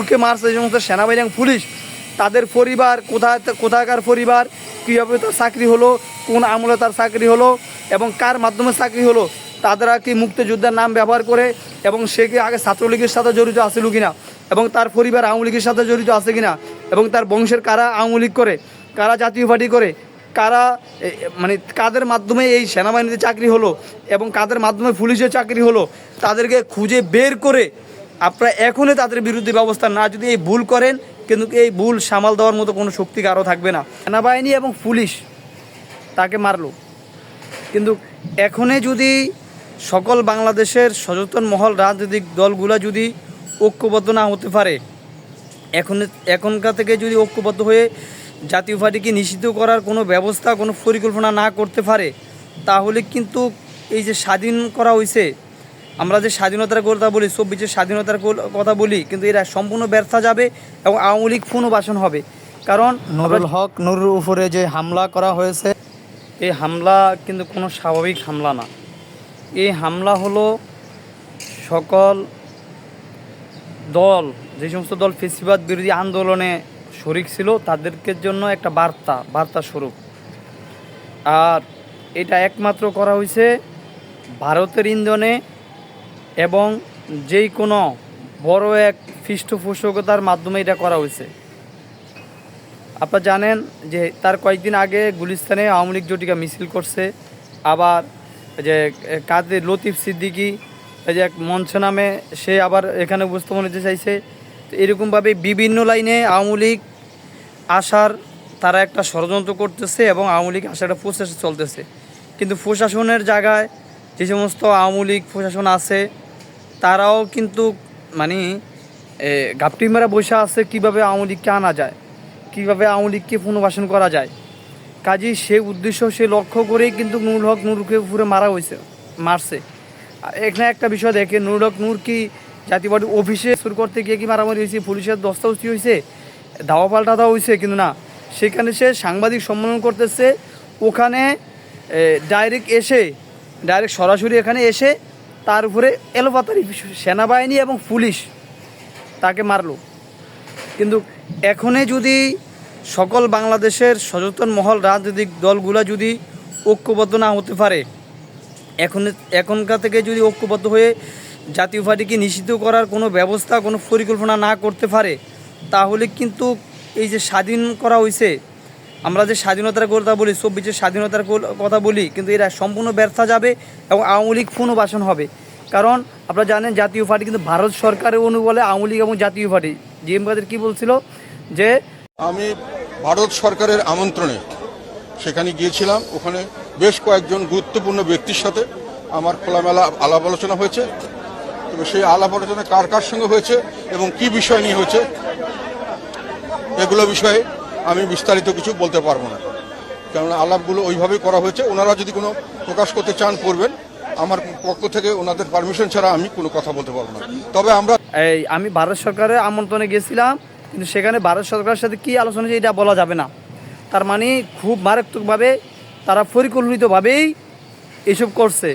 নূরকে মারছে যে সমস্ত সেনাবাহিনী এবং পুলিশ। তাদের পরিবার, কোথায় কোথাকার পরিবার, কীভাবে তার চাকরি হলো, কোন আমলে তার চাকরি হলো, এবং কার মাধ্যমে চাকরি হলো, তাদেরা কি মুক্তিযোদ্ধার নাম ব্যবহার করে, এবং সে কি আগে ছাত্রলীগের সাথে জড়িত আছিল কিনা, এবং তার পরিবার আওয়ামী লীগের সাথে জড়িত আছে কিনা, এবং তার বংশের কারা আওয়ামী লীগ করে, কারা জাতীয় পার্টি করে, কারা মানে কাদের মাধ্যমে এই সেনাবাহিনীতে চাকরি হলো, এবং কাদের মাধ্যমে পুলিশের চাকরি হলো, তাদেরকে খুঁজে বের করে আপনারা এখনই তাদের বিরুদ্ধে ব্যবস্থা না, যদি এই ভুল করেন, কিন্তু এই ভুল সামাল দেওয়ার মতো কোনো শক্তি কারও থাকবে না। সেনাবাহিনী এবং পুলিশ তাকে মারলো। কিন্তু এখনই যদি সকল বাংলাদেশের সচেতন মহল, রাজনৈতিক দলগুলো যদি ঐক্যবদ্ধ না হতে পারে এখন এখনকার থেকে যদি ঐক্যবদ্ধ হয়ে জাতীয় পার্টিকে নিষিদ্ধ করার কোনো ব্যবস্থা, কোনো পরিকল্পনা না করতে পারে, তাহলে কিন্তু এই যে স্বাধীন করা হয়েছে আমরা যে স্বাধীনতার কথা বলি চব্বিশের স্বাধীনতার কথা বলি কিন্তু এরা সম্পূর্ণ ব্যর্থ যাবে এবং আওয়ামী লীগ পুনর্বাসন হবে। কারণ নুরুল হক নুরুর উপরে যে হামলা করা হয়েছে এই হামলা কিন্তু কোনো স্বাভাবিক হামলা না। এই হামলা হলো সকল দল যে সমস্ত দল ফেসিবাদ বিরোধী আন্দোলনে শরিক ছিল তাদেরকে জন্য একটা বার্তা বার্তা স্বরূপ। আর এটা একমাত্র করা হয়েছে ভারতের ইন্ধনে এবং যেই কোনো বড় এক পৃষ্ঠপোষকতার মাধ্যমে এটা করা হয়েছে। আপনারা জানেন যে তার কয়েকদিন আগে গুলিস্তানে আওয়ামী লীগ জটিকা মিছিল করছে। আবার যে কাদের লতিফ সিদ্দিকি যে এক মঞ্চ নামে সে আবার এখানে উপস্থাপন হতে চাইছে। তো এরকমভাবে বিভিন্ন লাইনে আওয়ামী লীগ আসার তারা একটা ষড়যন্ত্র করতেছে এবং আওয়ামী লীগ আসার একটা প্রচেষ্টা চলতেছে। কিন্তু প্রশাসনের জায়গায় যে সমস্ত আওয়ামী লীগ প্রশাসন আছে তারাও কিন্তু মানে ঘাপটি মেরা বসে আছে কীভাবে আওয়ামী লীগকে আনা যায়, কীভাবে আওয়ামী লীগকে পুনর্বাসন করা যায়। কাজেই সে উদ্দেশ্য, সে লক্ষ্য করেই কিন্তু নুরুল হক নুরকে পুরো মারা হয়েছে, মারছে। এখানে একটা বিষয় দেখে নুরুল হক নূর কি জাতীয় অফিসে শুরু করতে গিয়ে কি মারামারি হয়েছে, পুলিশের দস্তাউস্তি হয়েছে, দাওয়া পাল্টা দেওয়া হয়েছে কিন্তু না। সেখানে সে সাংবাদিক সম্মেলন করতেছে, ওখানে ডাইরেক্ট এসে ডাইরেক্ট সরাসরি এখানে এসে তার উপরে এলোপাতারি সেনাবাহিনী এবং পুলিশ তাকে মারল। কিন্তু এখনই যদি সকল বাংলাদেশের সচেতন মহল, রাজনৈতিক দলগুলো যদি ঐক্যবদ্ধ না হতে পারে, এখন, এখনকার থেকে যদি ঐক্যবদ্ধ হয়ে জাতীয় পার্টিকে নিষিদ্ধ করার কোনো ব্যবস্থা, কোনো পরিকল্পনা না করতে পারে, তাহলে কিন্তু এই যে স্বাধীন করা হয়েছে আমরা যে স্বাধীনতার কথা বলি, চব্বিশের স্বাধীনতার কথা বলি, কিন্তু এরা সম্পূর্ণ ব্যর্থ যাবে এবং আওয়ামী লীগ পুনর্বাসন হবে। কারণ আপনারা জানেন, জাতীয় পার্টি কিন্তু ভারত সরকারের অনুবলে আওয়ামী লীগ এবং জাতীয় পার্টি। জিএম কাদের কী বলছিল? যে আমি ভারত সরকারের আমন্ত্রণে সেখানে গিয়েছিলাম। ওখানে বেশ কয়েকজন গুরুত্বপূর্ণ ব্যক্তির সাথে আমার খোলামেলা আলাপ আলোচনা হয়েছে। তবে সেই আলাপ আলোচনা কার কার সঙ্গে হয়েছে এবং কি বিষয় নিয়ে হয়েছে, এগুলো বিষয়ে আমি বিস্তারিত কিছু বলতে পারব না। কেননা আলাপগুলো ওইভাবেই করা হয়েছে, ওনারা যদি কোনো প্রকাশ করতে চান করবেন। আমার পক্ষ থেকে ওনাদের পারমিশন ছাড়া আমি কোনো কথা বলতে পারব না। তবে আমরা এই, আমি ভারত সরকারের আমন্ত্রণে গেছিলাম কিন্তু সেখানে ভারত সরকারের সাথে কী আলোচনা হয়েছে এটা বলা যাবে না। তার মানে খুব মারাত্মকভাবে তারা পরিকল্পিতভাবেই এসব করছে।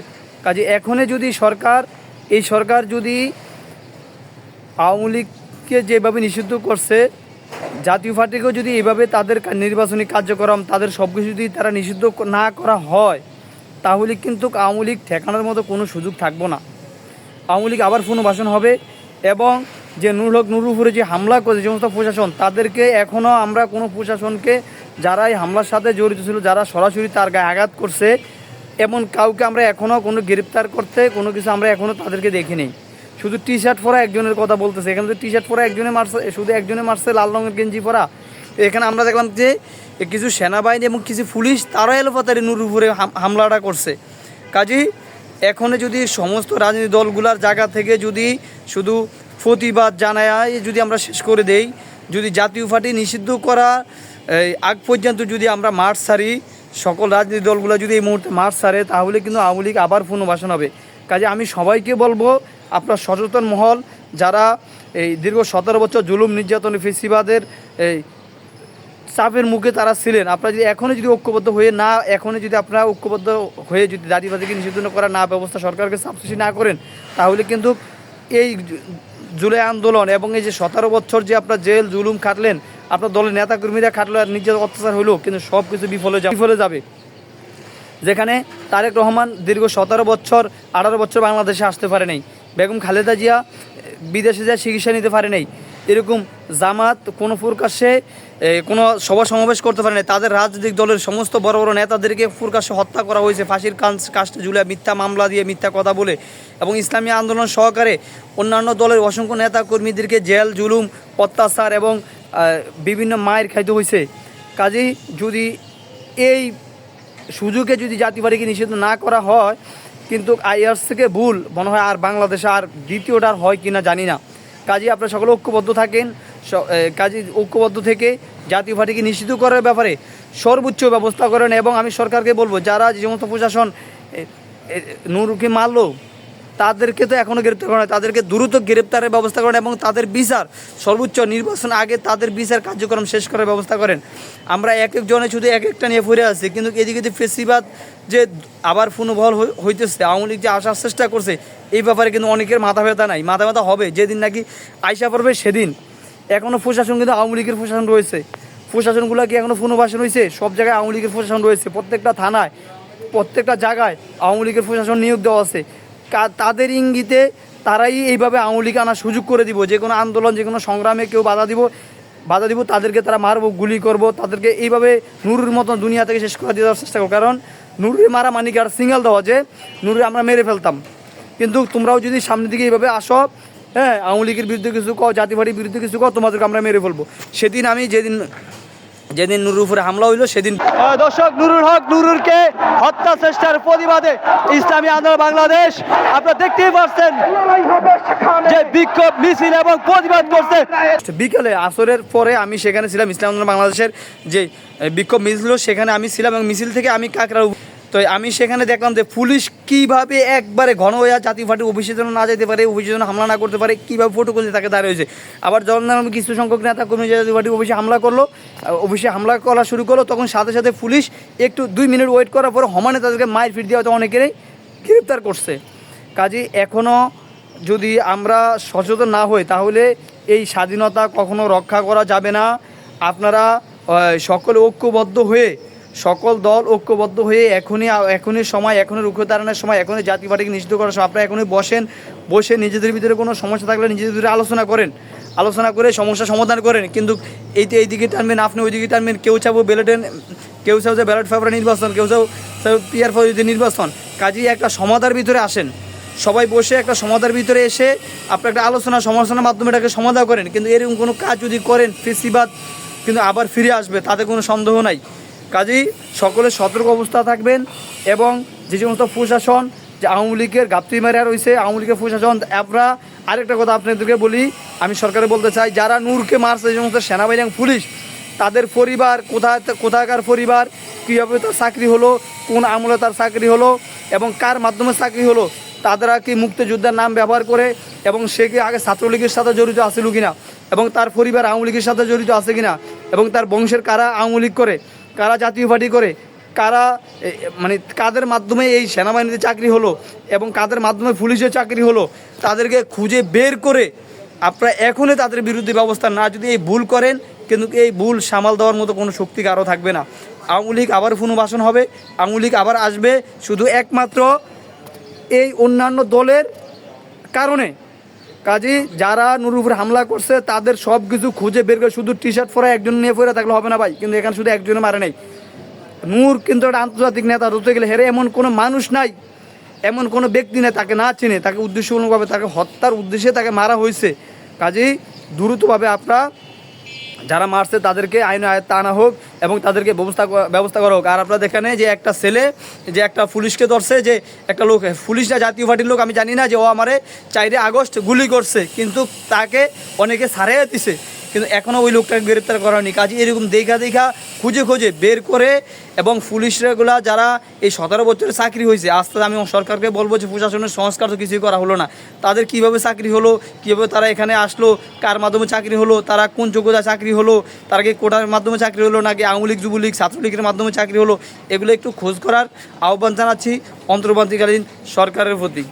কাজে এখনই যদি সরকার, এই সরকার যদি আওয়ামী লীগকে যেভাবে নিষিদ্ধ করছে জাতীয় পার্টিকেও যদি এইভাবে তাদের নির্বাচনী কার্যক্রম, তাদের সব কিছু যদি তারা নিষিদ্ধ না করা হয়, তাহলে কিন্তু আওয়ামী লীগ ঠেকানোর মতো কোনো সুযোগ থাকব না। আওয়ামী লীগ আবার পুনর্বাসন হবে এবং যে নুরুল নুরুর উপরে যে হামলা করেছে, যে সমস্ত প্রশাসন, তাদেরকে এখনও আমরা কোনো প্রশাসনকে যারা এই হামলার সাথে জড়িত ছিল, যারা সরাসরি তার গায়ে আঘাত করছে, এমন কাউকে আমরা এখনও কোনো গ্রেপ্তার করতে কোনো কিছু আমরা এখনও তাদেরকে দেখিনি। শুধু টি শার্ট পরা একজনের কথা বলতেছে। এখানে তো টি শার্ট পরা একজনে মারছে শুধু একজনে মারছে, লাল রঙের গেঞ্জি পরা। এখানে আমরা দেখলাম যে কিছু সেনাবাহিনী এবং কিছু পুলিশ, তারা এলোপাতারি নুর উপরে হামলাটা করছে। কাজেই এখনই যদি সমস্ত রাজনৈতিক দলগুলার জায়গা থেকে যদি শুধু প্রতিবাদ জানায়, যদি আমরা শেষ করে দেই, যদি জাতীয় পার্টি নিষিদ্ধ করা আগ পর্যন্ত যদি আমরা মাঠ সারি, সকল রাজনৈতিক দলগুলো যদি এই মুহূর্তে মাঠ সারে, তাহলে কিন্তু আওয়ামী লীগ আবার পুনর্বাসন হবে। কাজে আমি সবাইকে বলব আপনার সচেতন মহল, যারা এই দীর্ঘ সতেরো বছর জুলুম নির্যাতন ফেসিবাদের এই চাপের মুখে তারা ছিলেন। আপনারা যদি এখনই যদি ঐক্যবদ্ধ হয়ে না, এখনই যদি আপনারা ঐক্যবদ্ধ হয়ে যদি দাঁড়িয়ে নিষিদ্ধ করা না ব্যবস্থা সরকারকে সৃষ্টি না করেন, তাহলে কিন্তু এই জুলাই আন্দোলন এবং এই যে সতেরো বছর যে আপনার জেল, জুলুম খাটলেন, আপনার দলের নেতাকর্মীরা খাটলো আর নিজের অত্যাচার হলো কিন্তু সব কিছু বিফলে বিফলে যাবে। যেখানে তারেক রহমান দীর্ঘ সতেরো বছর, আঠারো বছর বাংলাদেশে আসতে পারে নাই। বেগম খালেদা জিয়া বিদেশে যা চিকিৎসা নিতে পারে নাই। এরকম জামাত, কোনো প্রকাশ্যে কোনো সভা সমাবেশ করতে পারে নাই। তাদের রাজনৈতিক দলের সমস্ত বড় বড় নেতাদেরকে প্রকাশ্যে হত্যা করা হয়েছে। ফাঁসির কাজ কাজটা জুলে মিথ্যা মামলা দিয়ে মিথ্যা কথা বলে এবং ইসলামী আন্দোলন সহকারে অন্যান্য দলের অসংখ্য নেতা কর্মীদেরকে জেল, জুলুম, অত্যাচার এবং বিভিন্ন মায়ের খাইতে হয়েছে। কাজেই যদি এই সুযোগে যদি জাতি পার্টিকে নিষিদ্ধ না করা হয় কিন্তু আইআরস থেকে ভুল। মনে হয় আর বাংলাদেশে আর দ্বিতীয়টা আর হয় কিনা জানি না। কাজে, আপনারা সকলে ঐক্যবদ্ধ থাকেন। কাজে, ঐক্যবদ্ধ থেকে জাতীয় পার্টিকে নিষিদ্ধ করার ব্যাপারে সর্বোচ্চ ব্যবস্থা করেন এবং আমি সরকারকে বলব, যারা যে সমস্ত প্রশাসন নুরুকে মারলো, তাদেরকে তো এখনও গ্রেপ্তার করা তাদেরকে দ্রুত গ্রেপ্তারের ব্যবস্থা করেন এবং তাদের বিচার, সর্বোচ্চ নির্বাচন আগে তাদের বিচার কার্যক্রম শেষ করার ব্যবস্থা করেন। আমরা এক একজনে শুধু এক একটা নিয়ে ফিরে আছি, কিন্তু এদিকে ফেসিবাদ যে আবার পুনর্বহল হইতেছে, আওয়ামী লীগ যে আসার চেষ্টা করছে, এই ব্যাপারে কিন্তু অনেকের মাথা ব্যথা নাই। মাথা ব্যথা হবে, যেদিন নাকি আইসা পড়বে সেদিন। এখনও প্রশাসন কিন্তু আওয়ামী লীগের প্রশাসন রয়েছে। প্রশাসনগুলো কি এখনও পুনর্বাসন হয়েছে সব জায়গায় আওয়ামী লীগের প্রশাসন রয়েছে। প্রত্যেকটা থানায়, প্রত্যেকটা জায়গায় আওয়ামী লীগের প্রশাসন নিয়োগ দেওয়া আছে। তাদের ইঙ্গিতে তারাই এইভাবে আওয়ামী লীগ আনার সুযোগ করে দিব। যে কোনো আন্দোলন, যে কোনো সংগ্রামে কেউ বাধা দিব বাধা দিব, তাদেরকে তারা মারবো, গুলি করব, তাদেরকে এইভাবে নুরুর মতন দুনিয়া থেকে শেষ করে দেওয়ার চেষ্টা করব। কারণ নুরুরে মারা মানিকে আর সিঙ্গেল দেওয়া যে নুরুরে আমরা মেরে ফেলতাম। কিন্তু তোমরাও যদি সামনের দিকে এইভাবে আসো হ্যাঁ আওয়ামী লীগের বিরুদ্ধে কিছু কও জাতি পার্টির বিরুদ্ধে কিছু কও তোমাদেরকে আমরা মেরে ফেলব। সেদিন আমি যেদিন যেদিন নুরুর উপরে হামলা হইল সেদিন দর্শক নুরুল হক নুরুরকে হত্যা চেষ্টার প্রতিবাদে ইসলামী আন্দোলন বাংলাদেশ। আপনারা দেখতেই পাচ্ছেন যে বিক্ষোভ মিছিল এবং প্রতিবাদ করছে। বিকেলে আসরের পরে আমি সেখানে ছিলাম ইসলাম আন্দোলন বাংলাদেশের যে বিক্ষোভ মিছিল সেখানে আমি ছিলাম এবং মিছিল থেকে আমি কাকরা তো আমি সেখানে দেখলাম যে পুলিশ কীভাবে একবারে ঘন হয়ে জাতীয় পার্টি অফিসে যেন না যেতে পারে অফিসে যেন হামলা না করতে পারে, কীভাবে ফটো করতে তাকে দাঁড়িয়ে হয়েছে আবার যখন কিছু সংখ্যক নেতা কর্মী জাতি পার্টি অফিসে হামলা করল অফিসে হামলা করা শুরু করল, তখন সাথে সাথে পুলিশ একটু দুই মিনিট ওয়েট করার পর হমানে তাদেরকে মায়ের ফিট দিয়ে হয়তো অনেকেরই গ্রেপ্তার করছে। কাজে এখনও যদি আমরা সচেতন না হই, তাহলে এই স্বাধীনতা কখনো রক্ষা করা যাবে না। আপনারা সকলে ঐক্যবদ্ধ হয়ে সকল দল ঐক্যবদ্ধ হয়ে এখনই এখনই সময়, এখনই রুখে দাঁড়ানোর সময়, এখনই জাতি পার্টিকে নিষিদ্ধ করার সময়। আপনারা এখনই বসেন, বসে নিজেদের ভিতরে কোনো সমস্যা থাকলে নিজেদের ভিতরে আলোচনা করেন। আলোচনা করে সমস্যা সমাধান করেন। কিন্তু এই তো এইদিকে টানবেন, আপনি ওইদিকে টানবেন, কেউ চাবো ব্যালটেন, কেউ চাও যে ব্যালট পেপারে নির্বাচন, কেউ চাও পিয়ার পদ্ধতি নির্বাচন কাজেই একটা সমাধার ভিতরে আসেন। সবাই বসে একটা সমাধার ভিতরে এসে আপনার একটা আলোচনা, সমালোচনার মাধ্যমে এটাকে সমাধান করেন। কিন্তু এরকম কোনো কাজ যদি করেন, ফেসিবাদ, কিন্তু আবার ফিরে আসবে, তাতে কোনো সন্দেহ নাই। কাজেই সকলে সতর্ক অবস্থা থাকবেন এবং যে সমস্ত প্রশাসন, যে আওয়ামী লীগের গাপ্তি মেরা রয়েছে, আওয়ামী লীগের প্রশাসন আমরা আরেকটা কথা আপনাদেরকে বলি, আমি সরকারে বলতে চাই, যারা নূরকে মারছে, যে সমস্ত সেনাবাহিনী এবং পুলিশ, তাদের পরিবার কোথায়, কোথাকার পরিবার, কীভাবে তার চাকরি হলো, কোন আমলে তার চাকরি হলো, এবং কার মাধ্যমে চাকরি হলো তারা কি মুক্তিযোদ্ধার নাম ব্যবহার করে, এবং সে কি আগে ছাত্রলীগের সাথে জড়িত আছিল কিনা, এবং তার পরিবার আওয়ামী লীগের সাথে জড়িত আছে কিনা, এবং তার বংশের কারা আওয়ামী লীগ করে কারা জাতীয় পার্টি করে, কারা মানে কাদের মাধ্যমে এই সেনাবাহিনীতে চাকরি হলো এবং কাদের মাধ্যমে পুলিশের চাকরি হলো, তাদেরকে খুঁজে বের করে আপনারা এখনই তাদের বিরুদ্ধে ব্যবস্থা না, যদি এই ভুল করেন, কিন্তু এই ভুল সামাল দেওয়ার মতো কোনো শক্তি কারও থাকবে না। আওয়ামী লীগ আবার পুনর্বাসন হবে, আওয়ামী লীগ আবার আসবে শুধু একমাত্র এই অন্যান্য দলের কারণে। কাজে, যারা নুর উপরে হামলা করছে, তাদের সব কিছু খুঁজে বের করে শুধু টি শার্ট পরে একজন নিয়ে পরে থাকলে হবে না ভাই। কিন্তু এখানে শুধু একজনে মারে নাই। নূর কিন্তু একটা আন্তর্জাতিক নেতা ধরতে গেলে হেরে এমন কোনো মানুষ নাই, এমন কোনো ব্যক্তি নেই, তাকে না চিনে, তাকে উদ্দেশ্যমূলকভাবে তাকে হত্যার উদ্দেশ্যে তাকে মারা হয়েছে। কাজেই দ্রুতভাবে আপনারা যারা মারছে তাদেরকে আইন আয়ত্তে আনা হোক এবং তাদেরকে ব্যবস্থা ব্যবস্থা করা হোক। আর আপনারা দেখেন যে একটা ছেলে, যে একটা পুলিশকে ধরছে, যে একটা লোক পুলিশটা জাতীয় পার্টির লোক, আমি জানি না যে ও আমারে চাইরে আগস্ট গুলি করছে, কিন্তু তাকে অনেকে সারাই দিছে। কিন্তু এখনও ওই লোকটাকে গ্রেপ্তার করা হয়নি। কাজে এরকম দেখা দেখা, খুঁজে খুঁজে বের করে এবং পুলিশগুলা যারা এই সতেরো বছরে চাকরি হয়েছে আস্তে আমি সরকারকে বলব যে প্রশাসনের সংস্কার তো কিছুই করা হলো না। তাদের কীভাবে চাকরি হলো, কীভাবে তারা এখানে আসলো, কার মাধ্যমে চাকরি হলো, তারা কোন যোগ্যতা চাকরি হলো, তারা কি কোটার মাধ্যমে চাকরি হলো নাকি আওয়ামী লীগ, যুবলীগ, ছাত্রলীগের মাধ্যমে চাকরি হলো, এগুলো একটু খোঁজ করার আহ্বান জানাচ্ছি অন্তর্বর্তীকালীন সরকারের প্রতি।